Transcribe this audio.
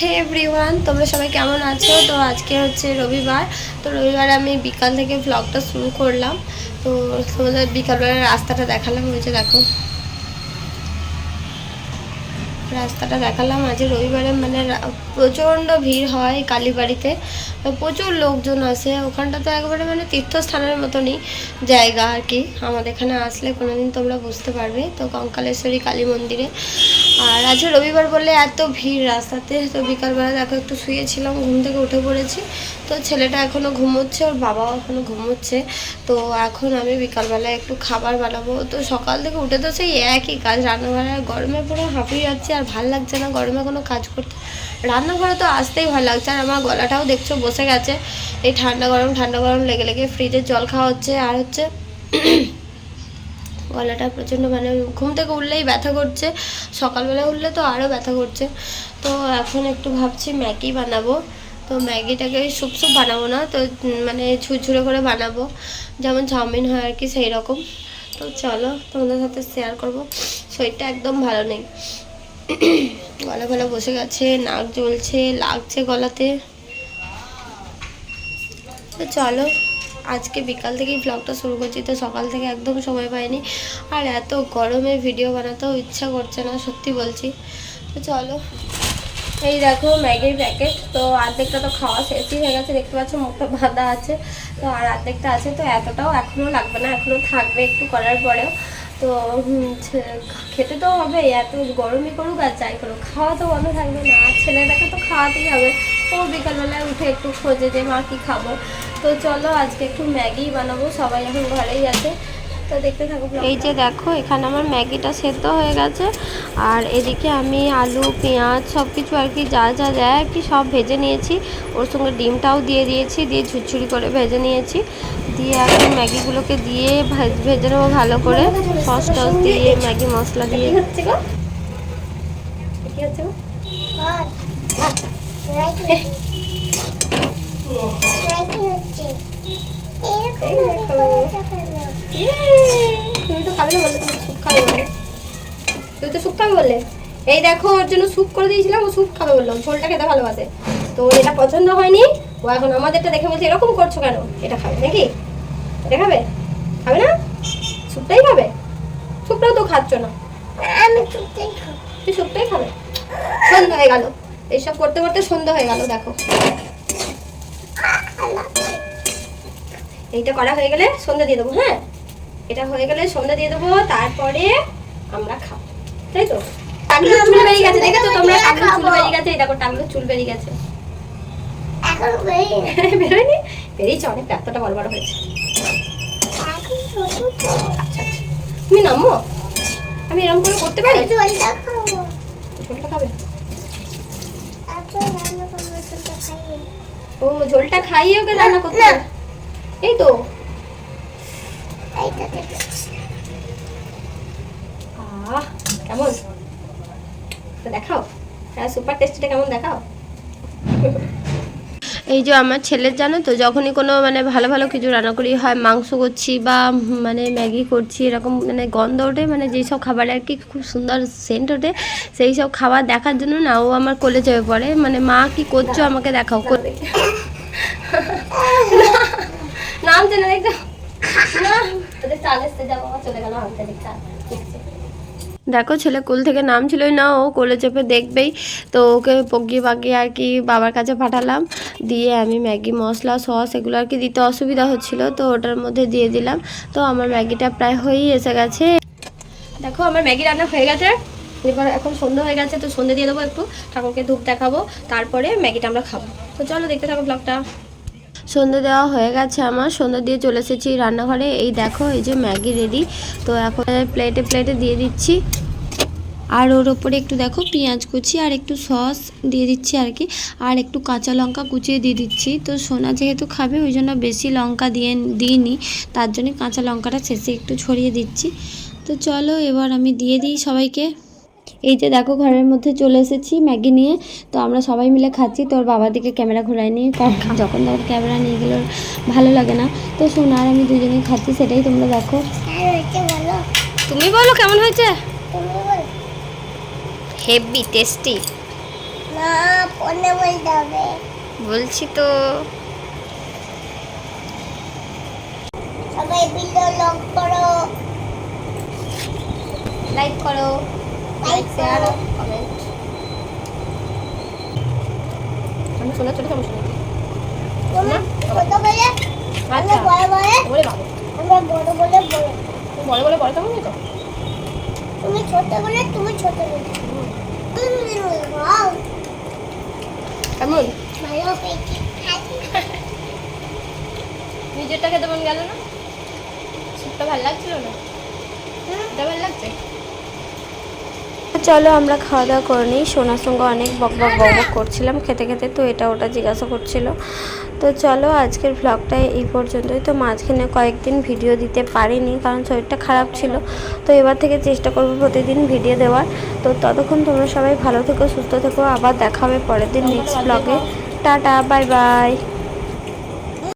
হে everyone তোমরা সবাই কেমন আছো? তো আজকে হচ্ছে রবিবার। তো রবিবার আমি বিকাল থেকে ব্লগটা শুরু করলাম। তো তোমাদের বিকালবেলার রাস্তাটা দেখালাম হয়েছে দেখো। রাস্তাটা দেখালাম। আজ রবিবারে মানে প্রচণ্ড ভিড় হয় কালীবাড়িতে। প্রচুর লোকজন আসে। ওখানটা তো একবারে মানে তীর্থস্থানের মতনই জায়গা আর কি। আমাদের এখানে আসলে কোনোদিন তোমরা বুঝতে পারবে। তো কঙ্কালেশ্বরী কালী মন্দিরে আর আজ রবিবার বলে এত ভিড় রাস্তাতে, তো বিকালবেলা দেখো একটু শুয়েছিলাম, ঘুম থেকে উঠে পড়েছি। তো ছেলেটা এখনও ঘুমোচ্ছে, ওর বাবাও এখনও ঘুমোচ্ছে। তো এখন আমি বিকালবেলা একটু খাবার বানাবো। তো সকাল থেকে উঠে তো সেই একই কাজ, রান্নাঘরে গরমে পুরো হাঁপিয়ে যাচ্ছে, আর ভালো লাগছে না গরমে কোনো কাজ করতে। রান্নাঘরে তো আসতেই ভালো লাগছে, আর আমার গলাটাও দেখছ বসে গেছে। এই ঠান্ডা গরম ঠান্ডা গরম লেগে লেগে ফ্রিজের জল খাওয়া হচ্ছে, আর হচ্ছে গলাটা প্রচণ্ড মানে ঘুম থেকে উঠলেই ব্যথা করছে। সকালবেলা উঠলে তো আরও ব্যথা করছে। তো এখন একটু ভাবছি ম্যাগি বানাবো। তো ম্যাগিটাকে স্যুপ স্যুপ বানাবো না, তো মানে ঝুরঝুরে করে বানাবো। যেমন চাউমিন হয় আর কি সেই রকম। তো চলো তোমাদের সাথে শেয়ার করব। শরীরটা একদম ভালো নেই। গলা গলা বসে গেছে, নাক জ্বলছে, লাগছে গলাতে। তো চলো আজকে বিকাল থেকেই ব্লগটা শুরু করছি, তো সকাল থেকে একদম সময় পাইনি। আর এত গরমে ভিডিও বানাতেও ইচ্ছা করছে না, সত্যি বলছি। তো চলো, এই দেখো ম্যাগির প্যাকেট তো অর্ধেকটা তো খাওয়া শেষই হয়ে গেছে, দেখতে পাচ্ছ মুখটা বাঁধা আছে। তো আর অর্ধেকটা আছে, তো এতটাও এখনও লাগবে না এখনও থাকবে একটু করার পরেও। তো খেতে তো হবে, এত গরমই করুক আর যাই করুক, খাওয়া তো বন্ধ থাকবে না ছেলেটাকে তো খাওয়াতেই হবে। ও বিকালবেলায় উঠে একটু খোঁজে যে মা কী খাব। তো চলো আজকে একটু ম্যাগি বানাবো, সবাই এখন ঘরেই আছে। এই যে দেখো এখানে আমার ম্যাগিটা সেদ্ধ হয়ে গেছে। আর এদিকে আমি আলু পেঁয়াজ সব কিছু আর কি যা যা দেয় আর কি সব ভেজে নিয়েছি। ওর সঙ্গে ডিমটাও দিয়ে দিয়েছি দিয়ে ঝুরঝুরি করে ভেজে নিয়েছি। দিয়ে এখন ম্যাগিগুলোকে দিয়ে ভাজ- ভেজে নেব ভালো করে। সস টস দিয়ে ম্যাগি মশলা দিয়ে। হচ্ছে কি তুমি তো খাবে না বললে তুমি স্যুপ খাবে বলে তুই তো স্যুপ খাবে বললে এই দেখো ওর জন্য স্যুপ করে দিয়েছিলাম ও স্যুপ খাবে বললাম ঝোলটা খেতে ভালোবাসে। তো এটা পছন্দ হয়নি ও এখন আমাদেরটা দেখে বলছে এরকম করছ কেন? এটা খাবে নাকি? এটা খাবে? খাবে না? স্যুপটাই খাবে? স্যুপটাও তো খাচ্ছ না। তুই স্যুপটাই খাবে? সন্ধ্যা হয়ে গেল। এইসব করতে করতে সন্ধ্যা হয়ে গেল দেখো। এইটা করা হয়ে গেলে সন্ধ্যা দিয়ে দেবো হ্যাঁ? এটা হয়ে গেলে সন্ধ্যা দিয়ে দেবো তারপরে আমরা খাব তাই তো? টাকলুর চুল বেরিয়ে গেছে দেখেছ তোমরা? টাকলুর চুল বেরিয়ে গেছে দেখো টাকলুর চুল বেরিয়ে গেছে। বেরোয়নি? বেরিয়েছে অনেক বড় বড় হয়েছে। আচ্ছা আচ্ছা। তুমি নামো। আমি এরকম করে করতে পারি? ঝোলটা খাবে। ও ঝোলটা খাইয়ে ওকে রান্না করতে। এই তো। কেমন? দেখাও। হ্যাঁ সুপার টেস্টিটা কেমন দেখাও? এই যে আমার ছেলের জানো তো যখনই কোনো মানে ভালো ভালো কিছু রান্না করি হয় মাংস করছি বা মানে ম্যাগি করছি এরকম মানে গন্ধ ওঠে মানে যেই সব খাবার আর কি খুব সুন্দর সেন্ট ওঠে সেই সব খাবার দেখার জন্য না ও আমার কোলে চেপে পড়ে। মানে মা কি করছ আমাকে দেখাও। করবে নামছে না দেখছ? না তোদের চাল এসতে যাব চলে গেল হাতে দেখছে দেখো ছেলে কোল থেকে নামছিলই না ও কোলে চেপে দেখবেই। তো ওকে পগিয়ে পাকিয়ে আর কি বাবার কাছে পাঠালাম। দিয়ে আমি ম্যাগি মশলা সস এগুলো আর কি দিতে অসুবিধা হচ্ছিল তো ওটার মধ্যে দিয়ে দিলাম। তো আমার ম্যাগিটা প্রায় হয়েই এসে গেছে। দেখো আমার ম্যাগি রান্না হয়ে গেছে। এবার এখন সন্ধ্যা হয়ে গেছে তো সন্ধ্যে দিয়ে দেবো একটু ঠাকুরকে ধূপ দেখাবো তারপরে ম্যাগিটা আমরা খাব। তো চলো দেখতে থাকো ব্লগটা সন্ধ্যে দেওয়া হয়ে গেছে আমার। সন্ধ্যে দিয়ে চলে এসেছি রান্নাঘরে। এই দেখো, এই যে ম্যাগি রেডি। তো এখন প্লেটে প্লেটে দিয়ে দিচ্ছি। আর ওর ওপরে একটু দেখো পেঁয়াজ কুচি আর একটু সস দিয়ে দিচ্ছি আর কি। আর একটু কাঁচা লঙ্কা কুচিয়ে দিয়ে দিচ্ছি। তো সোনা যেহেতু খাবে, ওই জন্য বেশি লঙ্কা দিয়ে, দিইনি। তার জন্য কাঁচা লঙ্কাটা শেষে একটু ছড়িয়ে দিচ্ছি। তো চলো, এবার আমি দিয়ে দিই সবাইকে। এই যে দেখো ঘরের মধ্যে চলে এসেছি ম্যাগি নিয়ে। তো আমরা সবাই মিলে খাচ্ছি। তোর বাবা দিকে ক্যামেরা ঘোরায় নিয়ে যখন তখন ক্যামেরা নিয়ে গেলে ভালো লাগে না। তো সোনা আর আমি দুজনেই খাচ্ছি সেটাই তোমরা দেখো। তুমি বলো কেমন হয়েছে? হেভি টেস্টি বলছি তো। সবাই ভিডিও লক করো। লাইক করো। লাইক করো কমেন্ট আমি চলে শোনা তুমি ছোট বলে বলে বলে তেমন তো তুমি ছোট বলে তুমি ছোট বলে কেমন ভালো পেয়েছি নিজেরটা খেতে মন গেল না? স্যুপটা ভালো লাগছিল না? এটা ভালো লাগছে? চলো আমরা খাওয়া দাওয়া করে নিই। সোনার সঙ্গে অনেক বক বক বক করছিলাম, খেতে খেতে তো এটা ওটা জিজ্ঞাসা করছিল। তো চলো আজকের ভ্লগটা এই পর্যন্তই। তো মাঝখানে কয়েকদিন ভিডিও দিতে পারিনি, কারণ শরীরটা খারাপ ছিল। তো এবার থেকে চেষ্টা করব প্রতিদিন ভিডিও দেওয়ার। তো ততক্ষণ তোমরা সবাই ভালো থেকো, সুস্থ থেকো। আবার দেখা হবে পরের দিন নেক্সট ব্লগে টাটা বাই বাই